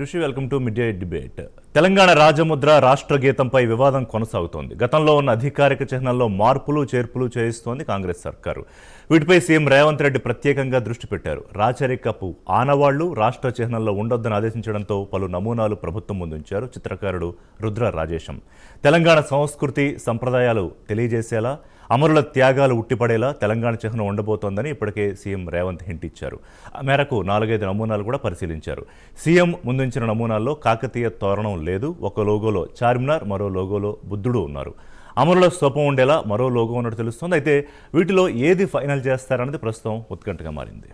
Rishi welcome to mid debate Telangana రాజముద్ర రాష్ట్ర గీతంపై వివాదం కొనసాగుతోంది. గతంలో ఉన్న అధికారిక చిహ్నాల్లో మార్పులు చేర్పులు చేయిస్తోంది కాంగ్రెస్ సర్కారు. వీటిపై సీఎం రేవంత్ రెడ్డి ప్రత్యేకంగా దృష్టి పెట్టారు. రాచరికపు ఆనవాళ్ళు రాష్ట్ర చిహ్నంలో ఉండొద్దని ఆదేశించడంతో పలు నమూనాలు ప్రభుత్వం ముందుంచారు చిత్రకారుడు రుద్ర రాజేశం. తెలంగాణ సంస్కృతి సంప్రదాయాలు తెలియజేసేలా అమరుల త్యాగాలు ఉట్టిపడేలా తెలంగాణ చిహ్నం ఉండబోతోందని ఇప్పటికే సీఎం రేవంత్ హింట్ ఇచ్చారు. ఆ మేరకు నాలుగైదు నమూనాలు కూడా పరిశీలించారు. సీఎం ముందుంచిన నమూనాల్లో కాకతీయ తోరణం లేదు ఒక లోగోలో చార్మినార్ మరో లోగోలో బుద్ధుడు ఉన్నారు. అమరుల స్వపం ఉండేలా మరో లోగో ఉన్నట్టు తెలుస్తోంది. అయితే వీటిలో ఏది ఫైనల్ చేస్తారన్నది ప్రస్తుతం ఉత్కంఠగా మారింది.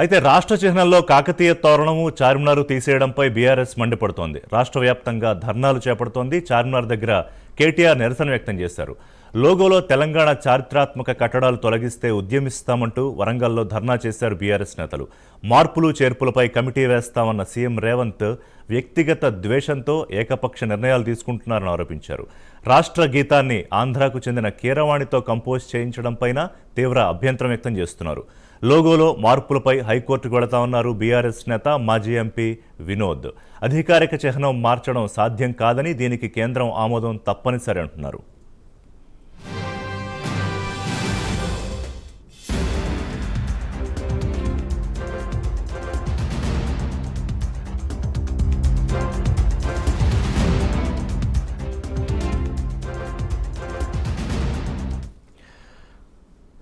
అయితే రాష్ట్ర చిహ్నంలో కాకతీయ తోరణము చార్మినార్ తీసేయడంపై బీఆర్ఎస్ మండిపడుతోంది. రాష్ట్ర వ్యాప్తంగా ధర్నాలు చేపడుతోంది. చార్మినార్ దగ్గర కేటీఆర్ నిరసన వ్యక్తం చేశారు. లోగోలో తెలంగాణ చారిత్రాత్మక కట్టడాలు తొలగిస్తే ఉద్యమిస్తామంటూ వరంగల్లో ధర్నా చేశారు బీఆర్ఎస్ నేతలు. మార్పులు చేర్పులపై కమిటీ వేస్తామన్న సీఎం రేవంత్ వ్యక్తిగత ద్వేషంతో ఏకపక్ష నిర్ణయాలు తీసుకుంటున్నారని ఆరోపించారు. రాష్ట్ర గీతాన్ని ఆంధ్రాకు చెందిన కీరవాణితో కంపోజ్ చేయించడంపైన తీవ్ర అభ్యంతరం వ్యక్తం చేస్తున్నారు. లోగోలో మార్పులపై హైకోర్టుకు వెళతామన్నారు బీఆర్ఎస్ నేత మాజీ ఎంపీ వినోద్. అధికారిక చిహ్నం మార్చడం సాధ్యం కాదని దీనికి కేంద్రం ఆమోదం తప్పనిసరి అంటున్నారు.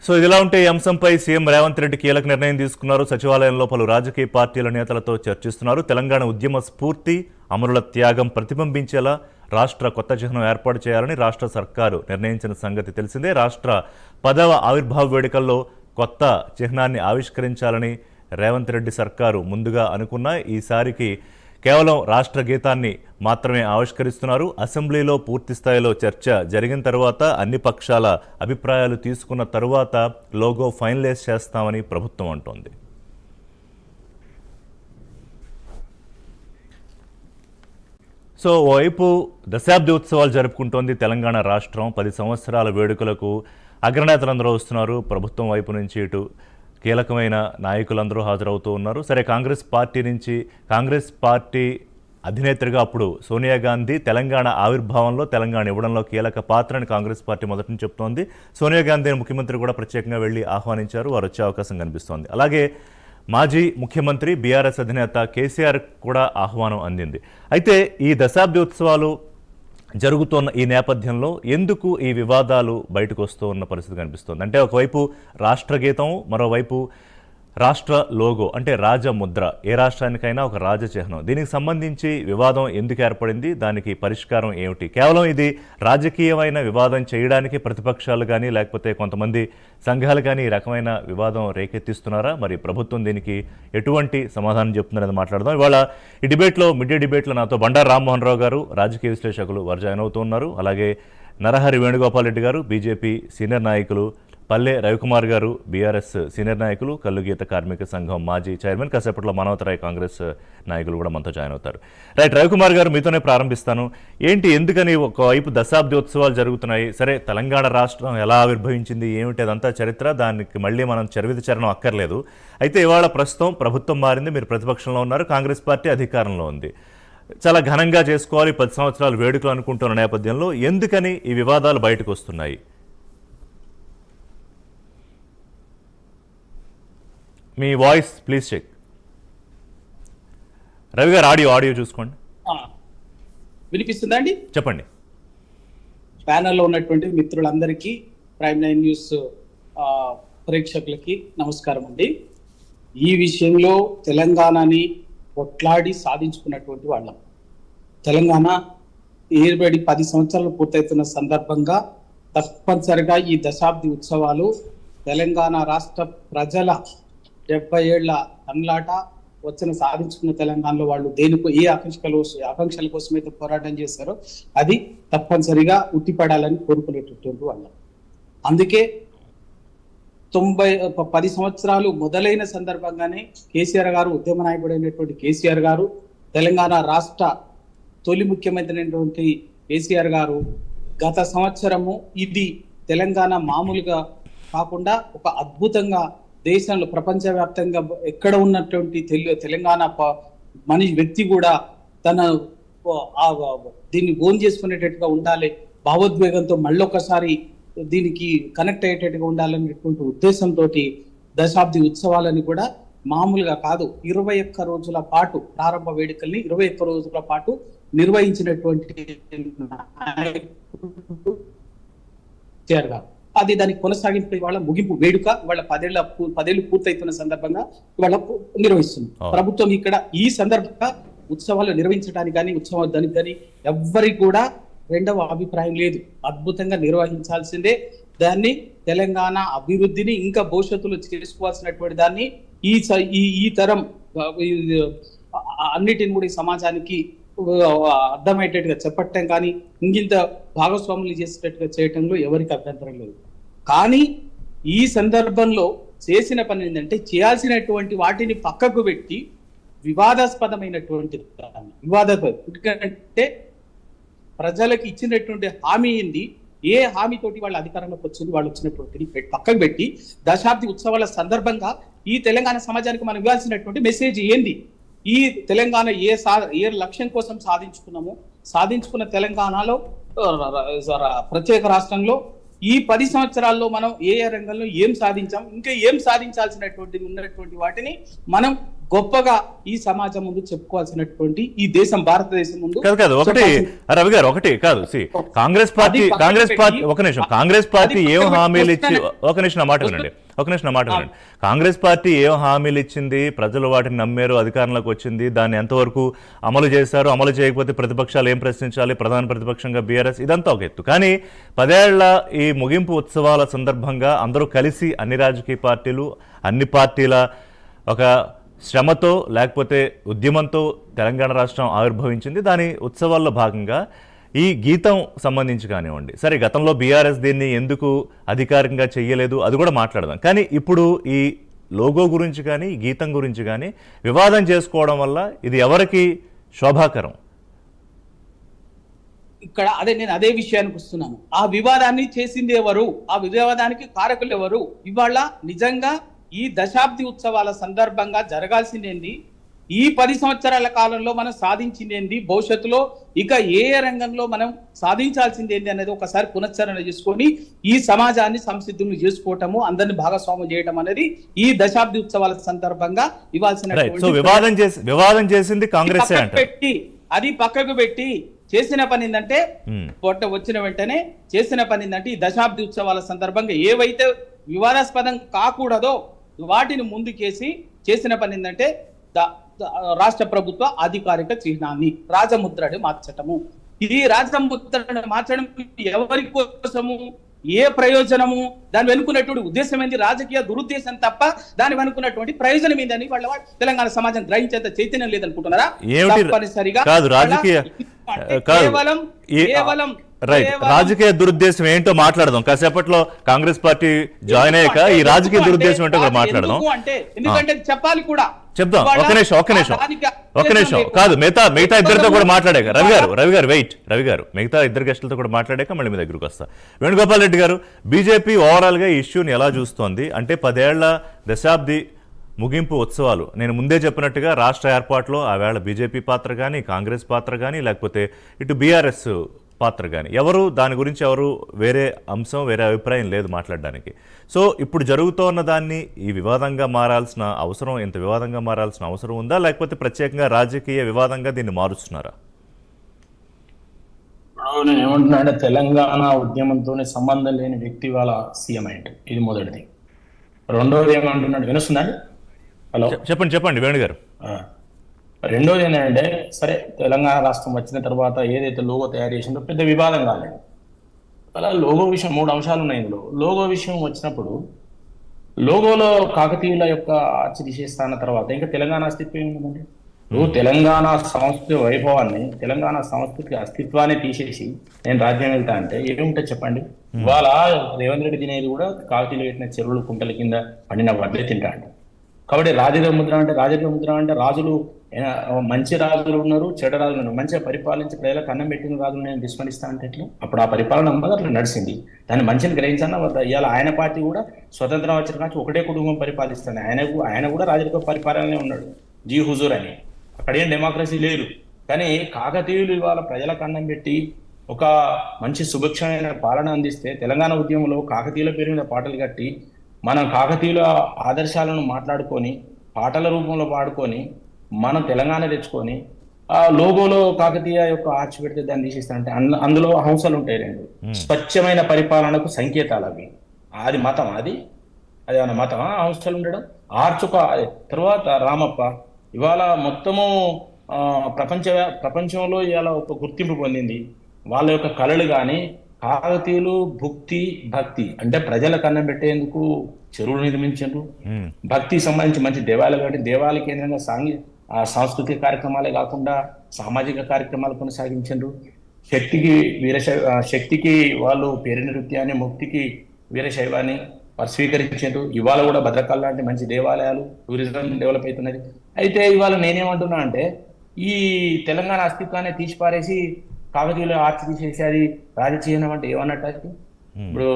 సో ఇదిలా ఉంటే ఈ అంశంపై సీఎం రేవంత్ రెడ్డి కీలక నిర్ణయం తీసుకున్నారు. సచివాలయంలో పలు రాజకీయ పార్టీల నేతలతో చర్చిస్తున్నారు. తెలంగాణ ఉద్యమ స్ఫూర్తి అమరుల త్యాగం ప్రతిబింబించేలా రాష్ట్ర కొత్త చిహ్నం ఏర్పాటు చేయాలని రాష్ట్ర సర్కారు నిర్ణయించిన సంగతి తెలిసిందే. రాష్ట్ర పదవ ఆవిర్భావ వేడుకల్లో కొత్త చిహ్నాన్ని ఆవిష్కరించాలని రేవంత్ రెడ్డి సర్కారు ముందుగా అనుకున్న. ఈసారికి కేవలం రాష్ట్ర గీతాన్ని మాత్రమే ఆవిష్కరిస్తున్నారు. అసెంబ్లీలో పూర్తి స్థాయిలో చర్చ జరిగిన తర్వాత అన్ని పక్షాల అభిప్రాయాలు తీసుకున్న తరువాత లోగో ఫైనలైజ్ చేస్తామని ప్రభుత్వం అంటోంది. సో ఓవైపు దశాబ్ది ఉత్సవాలు జరుపుకుంటోంది తెలంగాణ రాష్ట్రం. పది సంవత్సరాల వేడుకలకు అగ్రనేతలందరూ వస్తున్నారు. ప్రభుత్వం వైపు నుంచి ఇటు కీలకమైన నాయకులందరూ హాజరవుతూ ఉన్నారు. సరే కాంగ్రెస్ పార్టీ నుంచి కాంగ్రెస్ పార్టీ అధినేత్రిగా అప్పుడు సోనియా గాంధీ తెలంగాణ ఆవిర్భావంలో తెలంగాణ ఇవ్వడంలో కీలక పాత్రని కాంగ్రెస్ పార్టీ మొదటి నుంచి చెప్తోంది. సోనియా గాంధీని ముఖ్యమంత్రి కూడా ప్రత్యేకంగా వెళ్ళి ఆహ్వానించారు. వారు వచ్చే అవకాశం కనిపిస్తోంది. అలాగే మాజీ ముఖ్యమంత్రి బీఆర్ఎస్ అధినేత కేసీఆర్ కూడా ఆహ్వానం అందింది. అయితే ఈ దశాబ్ది ఉత్సవాలు జరుగుతున్న ఈ నేపథ్యంలో ఎందుకు ఈ వివాదాలు బయటకు వస్తూ ఉన్న పరిస్థితి కనిపిస్తుంది? అంటే ఒకవైపు రాష్ట్ర గీతం మరోవైపు రాష్ట్ర లోగో అంటే రాజముద్ర. ఏ రాష్ట్రానికైనా ఒక రాజ చిహ్నం దీనికి సంబంధించి వివాదం ఎందుకు ఏర్పడింది? దానికి పరిష్కారం ఏమిటి? కేవలం ఇది రాజకీయమైన వివాదం చేయడానికి ప్రతిపక్షాలు కానీ లేకపోతే కొంతమంది సంఘాలు కానీ ఈ రకమైన వివాదం రేకెత్తిస్తున్నారా? మరి ప్రభుత్వం దీనికి ఎటువంటి సమాధానం చెప్తుందనేది మాట్లాడదాం. ఇవాళ ఈ డిబేట్లో మిడ్ డిబేట్లో నాతో బండారు రామ్మోహన్ రావు గారు రాజకీయ విశ్లేషకులు వారు జాయిన్ అవుతున్నారు అలాగే నరహరి వేణుగోపాల్ రెడ్డి గారు బీజేపీ సీనియర్ నాయకులు పల్లె రవికుమార్ గారు బీఆర్ఎస్ సీనియర్ నాయకులు కల్లుగీత కార్మిక సంఘం మాజీ చైర్మన్ కాసేపట్లో మనవతరాయ్ కాంగ్రెస్ నాయకులు కూడా మనతో జాయిన్ అవుతారు. రైట్ రవికుమార్ గారు మీతోనే ప్రారంభిస్తాను. ఏంటి ఎందుకని ఒకవైపు దశాబ్దోత్సవాలు జరుగుతున్నాయి? సరే తెలంగాణ రాష్ట్రం ఎలా ఆవిర్భవించింది? ఏమిటి అదంతా చరిత్ర? దానికి మళ్ళీ మనం చరివిత చరణం అక్కర్లేదు. అయితే ఇవాళ ప్రస్తుతం ప్రభుత్వం మారింది మీరు ప్రతిపక్షంలో ఉన్నారు కాంగ్రెస్ పార్టీ అధికారంలో ఉంది. చాలా ఘనంగా చేసుకోవాలి పది సంవత్సరాలు వేడుకలు అనుకుంటున్న నేపథ్యంలో ఎందుకని ఈ వివాదాలు బయటకు వస్తున్నాయి? మీ voice please check. Ravi garu audio audio చూసుకోండి. వినిపిస్తుందా అండి? చెప్పండి. ప్యానెల్లో ఉన్నటువంటి మిత్రులందరికీ ప్రైమ్ నైన్ న్యూస్ ప్రేక్షకులకి నమస్కారం అండి. ఈ విషయంలో తెలంగాణని కొట్లాడి సాధించుకున్నటువంటి వాళ్ళం. తెలంగాణ ఏర్పడి పది సంవత్సరాలు పూర్తవుతున్న సందర్భంగా తప్పనిసరిగా ఈ దశాబ్ది ఉత్సవాలు తెలంగాణ రాష్ట్ర ప్రజల డెబ్బై ఏళ్ళ తన్లాట వచ్చిన సాధించుకున్న తెలంగాణలో వాళ్ళు దేనికో ఏ ఆకాంక్షల ఆకాంక్షల కోసం అయితే పోరాటం చేశారో అది తప్పనిసరిగా ఉట్టిపడాలని కోరుకునేటటువంటి అన్నారు అందుకే తొంభై పది సంవత్సరాలు మొదలైన సందర్భంగానే కేసీఆర్ గారు ఉద్యమ నాయకుడైనటువంటి కేసీఆర్ గారు తెలంగాణ రాష్ట్ర తొలి ముఖ్యమంత్రి అయినటువంటి కేసీఆర్ గారు గత సంవత్సరము ఇది తెలంగాణ మామూలుగా కాకుండా ఒక అద్భుతంగా దేశంలో ప్రపంచవ్యాప్తంగా ఎక్కడ ఉన్నటువంటి తెలు తెలంగాణ మనిషి వ్యక్తి కూడా తన దీన్ని ఓన్ చేసుకునేటట్టుగా ఉండాలి భావోద్వేగంతో మళ్ళొకసారి దీనికి కనెక్ట్ అయ్యేటట్టుగా ఉండాలనేటువంటి ఉద్దేశంతో దశాబ్ది ఉత్సవాలని కూడా మామూలుగా కాదు ఇరవై ఒక్క రోజుల పాటు ప్రారంభ వేడుకల్ని ఇరవై ఒక్క రోజుల పాటు నిర్వహించినటువంటి గారు. అది దానికి కొనసాగింపు ఇవాళ ముగింపు వేడుక ఇవాళ పదేళ్ళ పదేళ్ళు పూర్తయితున్న సందర్భంగా ఇవాళ నిర్వహిస్తుంది. ప్రభుత్వం ఇక్కడ ఈ సందర్భంగా ఉత్సవాలు నిర్వహించడానికి కానీ ఉత్సవాలు దానికి కానీ ఎవ్వరికి కూడా రెండవ అభిప్రాయం లేదు. అద్భుతంగా నిర్వహించాల్సిందే. దాన్ని తెలంగాణ అభివృద్ధిని ఇంకా భవిష్యత్తులో చేసుకోవాల్సినటువంటి దాన్ని ఈ ఈ ఈ తరం అన్నిటిని కూడా ఈ సమాజానికి అర్థమయ్యేటట్టుగా చెప్పటం కానీ ఇంకింత భాగస్వాములు చేసేటట్టుగా చేయటంలో ఎవరికి అభ్యంతరం లేదు. కానీ ఈ సందర్భంలో చేసిన పని ఏంటంటే చేయాల్సినటువంటి వాటిని పక్కకు పెట్టి వివాదాస్పదమైనటువంటి దాన్ని. వివాదాస్పదం ఎందుకంటే ప్రజలకు ఇచ్చినటువంటి హామీ ఏంది? ఏ హామీతోటి వాళ్ళ అధికారంలోకి వచ్చింది? వాళ్ళు వచ్చినటువంటి పక్కకు పెట్టి దశాబ్ది ఉత్సవాల సందర్భంగా ఈ తెలంగాణ సమాజానికి మనం ఇవ్వాల్సినటువంటి మెసేజ్ ఏంది? ఈ తెలంగాణ ఏ సా ఏ లక్ష్యం కోసం సాధించుకున్నామో? సాధించుకున్న తెలంగాణలో ప్రత్యేక రాష్ట్రంలో ఈ పది సంవత్సరాల్లో మనం ఏ ఏ రంగంలో ఏం సాధించాం ఇంకా ఏం సాధించాల్సినటువంటి ఉన్నటువంటి వాటిని మనం గొప్పగా ఈ సమాజం ముందు చెప్పుకోవాల్సినటువంటి ఈ దేశం భారతదేశం ముందు కాదు కాదు ఒకటి రవి గారు ఒకటి కాదు కాంగ్రెస్ పార్టీ కాంగ్రెస్ పార్టీ ఒక నిమిషం కాంగ్రెస్ పార్టీ ఏం హామీలు ఇచ్చి. ఒక నిమిషం మాట వినండి ఒక నిమిషం నా మాట కాంగ్రెస్ పార్టీ ఏం హామీలు ఇచ్చింది? ప్రజలు వాటిని నమ్మారు అధికారంలోకి వచ్చింది. దాన్ని ఎంతవరకు అమలు చేశారు అమలు చేయకపోతే ప్రతిపక్షాలు ఏం ప్రశ్నించాలి? ప్రధాన ప్రతిపక్షంగా బీఆర్ఎస్? ఇదంతా ఒక ఎత్తు. కానీ పదేళ్ళ ఈ ముగింపు ఉత్సవాల సందర్భంగా అందరూ కలిసి అన్ని రాజకీయ పార్టీలు అన్ని పార్టీల ఒక శ్రమతో లేకపోతే ఉద్యమంతో తెలంగాణ రాష్ట్రం ఆవిర్భవించింది. దాని ఉత్సవాల్లో భాగంగా ఈ గీతం సంబంధించి కానివ్వండి. సరే గతంలో బీఆర్ఎస్ దీన్ని ఎందుకు అధికారికంగా చెయ్యలేదు? అది కూడా మాట్లాడదాం. కానీ ఇప్పుడు ఈ లోగో గురించి కానీ ఈ గీతం గురించి కానీ వివాదం చేసుకోవడం వల్ల ఇది ఎవరికి శోభాకరం? ఇక్కడ అదే నేను అదే విషయానికి వస్తున్నాను. ఆ వివాదాన్ని చేసింది ఎవరు? ఆ వివాదానికి కారకులు ఎవరు? ఇవాళ నిజంగా ఈ దశాబ్ది ఉత్సవాల సందర్భంగా జరగాల్సిందేంది ఈ పది సంవత్సరాల కాలంలో మనం సాధించిందేంది భవిష్యత్తులో ఇక ఏ రంగంలో మనం సాధించాల్సిందేంది అనేది ఒకసారి పునశ్చరణ చేసుకొని ఈ సమాజాన్ని సంసిద్ధులు చేసుకోవటము అందరిని భాగస్వామ్యం చేయటం అనేది ఈ దశాబ్ది ఉత్సవాల సందర్భంగా ఇవ్వాల్సిన వివాదం చేసి వివాదం చేసింది కాంగ్రెసే పెట్టి అది పక్కకు పెట్టి చేసిన పని ఏంటంటే మ్మ్. పొట్ట వచ్చిన వెంటనే చేసిన పని ఏంటంటే ఈ దశాబ్ది ఉత్సవాల సందర్భంగా ఏవైతే వివాదాస్పదం కాకూడదో వాటిని ముందుకేసి చేసిన పని ఏంటంటే రాష్ట్ర ప్రభుత్వ అధికారిక చిహ్నాన్ని రాజముద్రని మార్చటము. ఈ రాజముద్రని మార్చడం ఎవరి కోసము? ఏ ప్రయోజనము? దాని వెనుకున్నటువంటి ఉద్దేశం ఏంది? రాజకీయ దురుద్దేశం తప్ప దాని వెనుకున్నటువంటి ప్రయోజనం ఏందని వాళ్ళ తెలంగాణ సమాజం గ్రహించేంత చైతన్యం లేదనుకుంటున్నారా? తప్పనిసరిగా కాదు రాజకీయ కేవలం కేవలం రైట్. రాజకీయ దురుద్దేశం ఏంటో మాట్లాడదాం. కాసేపట్లో కాంగ్రెస్ పార్టీ జాయిన్ అయ్యాక ఈ రాజకీయ దురుద్దేశం ఏంటో కూడా మాట్లాడదాం. అంటే ఎందుకంటే చెప్పాలి కూడా. చెప్దాం. ఒక నిమిషం ఒక నిమిషం. ఒక నిమిషం. కాదు మిగతా మిగతా ఇద్దరితో కూడా మాట్లాడాక రవి గారు రవి గారు వెయిట్. రవి గారు మిగతా ఇద్దరు గెస్టులతో కూడా మాట్లాడాక మళ్ళీ మీ దగ్గరకు వస్తా. వేణుగోపాల్ రెడ్డి గారు బీజేపీ ఓవరాల్గా ఈ ఇష్యూని ఎలా చూస్తోంది? అంటే పదేళ్ళ దశాబ్ది ముగింపు ఉత్సవాలు. నేను ముందే చెప్పినట్టుగా రాష్ట్ర ఏర్పాటులో ఆ వేళ బీజేపీ పాత్ర కానీ కాంగ్రెస్ పాత్ర కానీ లేకపోతే ఇటు బీఆర్ఎస్ పాత్ర కానీ ఎవరు దాని గురించి ఎవరు వేరే అంశం వేరే అభిప్రాయం లేదు మాట్లాడడానికి. సో ఇప్పుడు జరుగుతోన్న దాన్ని ఈ వివాదంగా మారాల్సిన అవసరం ఇంత వివాదంగా మారాల్సిన అవసరం ఉందా? లేకపోతే ప్రత్యేకంగా రాజకీయ వివాదంగా దీన్ని మారుస్తున్నారా? ఇప్పుడు నేను ఏమంటున్నా అంటే తెలంగాణ ఉద్యమంతో సంబంధం లేని వ్యక్తి వాళ్ళ సీఎం అయ్యింది ఇది మొదటిది. రెండోది ఏమంటున్నాడు వినుస్తుందండి హలో? చెప్- చెప్పండి చెప్పండి వేణు గారు. రెండోది ఏంటంటే సరే తెలంగాణ రాష్ట్రం వచ్చిన తర్వాత ఏదైతే లోగో తయారు చేసిందో పెద్ద వివాదం కాలేదు. అలా లోగో విషయం మూడు అంశాలు ఉన్నాయి ఇందులో. లోగో విషయం వచ్చినప్పుడు లోగోలో కాకతీయుల యొక్క ఆర్చి తీసేస్తాన తర్వాత ఇంకా తెలంగాణ అస్తిత్వం ఏముందండి? నువ్వు తెలంగాణ సంస్కృతి వైభవాన్ని తెలంగాణ సంస్కృతి అస్తిత్వాన్ని తీసేసి నేను రాజ్యం వెళ్తా అంటే ఏముంటుంది చెప్పండి? ఇవాళ రేవంత్ రెడ్డి తినేది కూడా కాకతీయులు పెట్టిన చెరువులు కుంటల కింద పండిన వడ్లే తింటాడు కాబట్టి రాజకీయ ముద్ర అంటే రాజకీయ ముద్ర అంటే రాజులు మంచి రాజులు ఉన్నారు చెడ రాజులు ఉన్నారు. మంచిగా పరిపాలించి ప్రజలకు అన్నం పెట్టిన రాజులు నేను విస్మరిస్తా అంటే ఎట్లా? అప్పుడు ఆ పరిపాలన అంతా అట్లా నడిచింది. దాన్ని మంచిని గ్రహించాన ఇవాళ ఆయన పార్టీ కూడా స్వతంత్రం వచ్చిన కానీ ఒకటే కుటుంబం పరిపాలిస్తుంది. ఆయన ఆయన కూడా రాజులతో పరిపాలననే ఉన్నాడు. జీ హుజూర్ అని. అక్కడ ఏం డెమోక్రసీ లేదు. కానీ కాకతీయులు ఇవాళ ప్రజలకు అన్నం పెట్టి ఒక మంచి సుభిక్షమైన పాలన అందిస్తే తెలంగాణ ఉద్యమంలో కాకతీయుల పేరు మీద పాటలు కట్టి మనం కాకతీయుల ఆదర్శాలను మాట్లాడుకొని పాటల రూపంలో పాడుకొని మనం తెలంగాణ తెచ్చుకొని ఆ లోగోలో కాకతీయ యొక్క ఆర్చి పెడితే దాన్ని తీసేస్తారంటే అంద- అందులో హంసలు ఉంటాయి రెండు స్వచ్ఛమైన పరిపాలనకు సంకేతాలు అవి. అది మతం అది అది ఏమన్నా మతమా? హంసలు ఉండడం. ఆర్చుక తర్వాత రామప్ప. ఇవాళ మొత్తము ప్రపంచ ప్రపంచంలో ఇవాళ ఒక గుర్తింపు పొందింది. వాళ్ళ యొక్క కళలు కానీ కాకతీయులు భుక్తి భక్తి. అంటే ప్రజలకు అన్నం పెట్టేందుకు చెరువులు నిర్మించారు భక్తికి సంబంధించి మంచి దేవాలయాలు కాబట్టి దేవాలయ కేంద్రంగా సాంఘి ఆ సాంస్కృతిక కార్యక్రమాలే కాకుండా సామాజిక కార్యక్రమాలు కొనసాగించారు శక్తికి వీరశైవ శక్తికి వాళ్ళు పేరు నృత్యాన్ని ముక్తికి వీరశైవాన్ని వారు స్వీకరించారు ఇవాళ కూడా భద్రకాళ లాంటి మంచి దేవాలయాలు టూరిజం డెవలప్ అవుతున్నది అయితే ఇవాళ నేనేమంటున్నా అంటే ఈ తెలంగాణ అస్తిత్వాన్ని తీసిపారేసి కాకతీయులు ఆర్చి తీసేసి అది అంటే ఏమన్నట్టు? ఇప్పుడు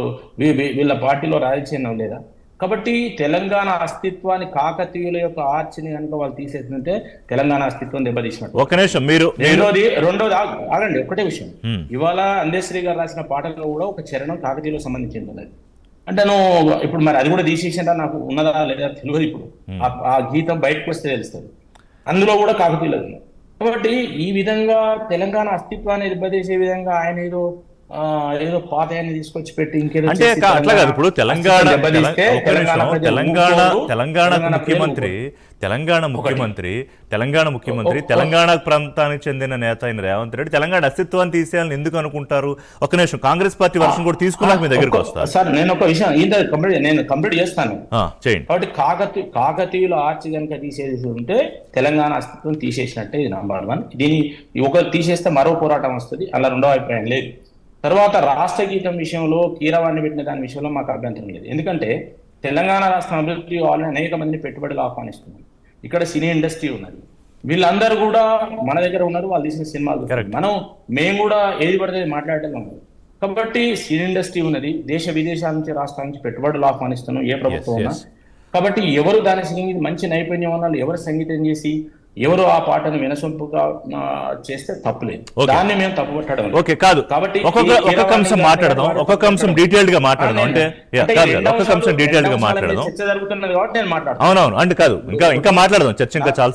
వీళ్ళ పార్టీలో రాజచీనం లేదా? కాబట్టి తెలంగాణ అస్తిత్వాన్ని కాకతీయుల యొక్క ఆర్చిని కనుక వాళ్ళు తీసేస్తుంటే తెలంగాణ అస్తిత్వం దెబ్బతీసినట్టు. ఒక్క నిమిషం మీరు రెండోది రెండోది ఆగ- ఆగండి ఒకటే విషయం. ఇవాళ అందేశ్వరి గారు రాసిన పాటల్లో కూడా ఒక చరణం కాకతీయులకు సంబంధించింది ఉన్నది. అంటే నువ్వు ఇప్పుడు మరి అది కూడా తీసేసిందా నాకు ఉన్నదా లేదా తెలియదు ఇప్పుడు. ఆ- ఆ గీతం బయటకు వస్తే తెలుస్తుంది. అందులో కూడా కాకతీయులు కాబట్టి ఈ విధంగా తెలంగాణ అస్తిత్వాన్ని దెబ్బతీసే విధంగా ఆయన ఏదో ఏదో పాత తీసుకొచ్చి పెట్టి ఇంకేదో అంటే అట్లా కాదు. ఇప్పుడు తెలంగాణ తెలంగాణ తెలంగాణ ముఖ్యమంత్రి తెలంగాణ ముఖ్యమంత్రి తెలంగాణ ముఖ్యమంత్రి తెలంగాణ ప్రాంతానికి చెందిన నేత అయిన రేవంత్ రెడ్డి తెలంగాణ అస్తిత్వాన్ని తీసేయాలని ఎందుకు అనుకుంటారు? ఒక్క నిమిషం. కాంగ్రెస్ పార్టీ వర్షం కూడా తీసుకున్నాక మీ దగ్గరికి వస్తారు. సార్ నేను ఒక విషయం ఇంత కంప్లీట్ నేను కంప్లీట్ చేస్తాను. చేయండి. కాబట్టి కాకతీ కాకతీయుల ఆర్చి కనుక తీసేసి ఉంటే తెలంగాణ అస్తిత్వం తీసేసినట్టే ఇది నంబర్ వన్ దీని ఒకరు తీసేస్తే మరో పోరాటం వస్తుంది. అలా రెండో అభిప్రాయం లేదు. తర్వాత రాష్ట్ర గీతం విషయంలో కీరవాణి పెట్టిన దాని విషయంలో మాకు అభ్యంతరం లేదు. ఎందుకంటే తెలంగాణ రాష్ట్రం అభివృద్ధి కావాలని అనేక మందిని పెట్టుబడులు ఆహ్వానిస్తున్నారు ఇక్కడ సినీ ఇండస్ట్రీ ఉన్నది. వీళ్ళందరూ కూడా మన దగ్గర ఉన్నారు వాళ్ళు తీసిన సినిమాలు. మనం మేము కూడా ఏది పడితే మాట్లాడటం కాబట్టి సినీ ఇండస్ట్రీ ఉన్నది. దేశ విదేశాల నుంచి రాష్ట్రాల నుంచి పెట్టుబడులు ఆహ్వానిస్తున్నాం ఏ ప్రభుత్వం. కాబట్టి ఎవరు దాని సంగీతం మంచి నైపుణ్యం వాళ్ళు ఎవరు సంగీతం చేసి ఎవరు ఆ పాటను వినసొంపుగా చేస్తే తప్పులేదు. దాన్ని మేము తప్పుపట్టడం. ఓకే కాదు. కాబట్టి ఒక్కొక్క అంశం మాట్లాడదాం. ఒక్కొక్క అంశం డీటెయిల్డ్గా మాట్లాడదాం. అంటే ఒక్కొక్క అంశం డీటెయిల్డ్గా మాట్లాడదాం చర్చ జరుగుతున్నది కాబట్టి నేను మాట్లాడతాను. అవునవును. అంటే కాదు. ఇంకా ఇంకా మాట్లాడదాం. చర్చ ఇంకా చాలా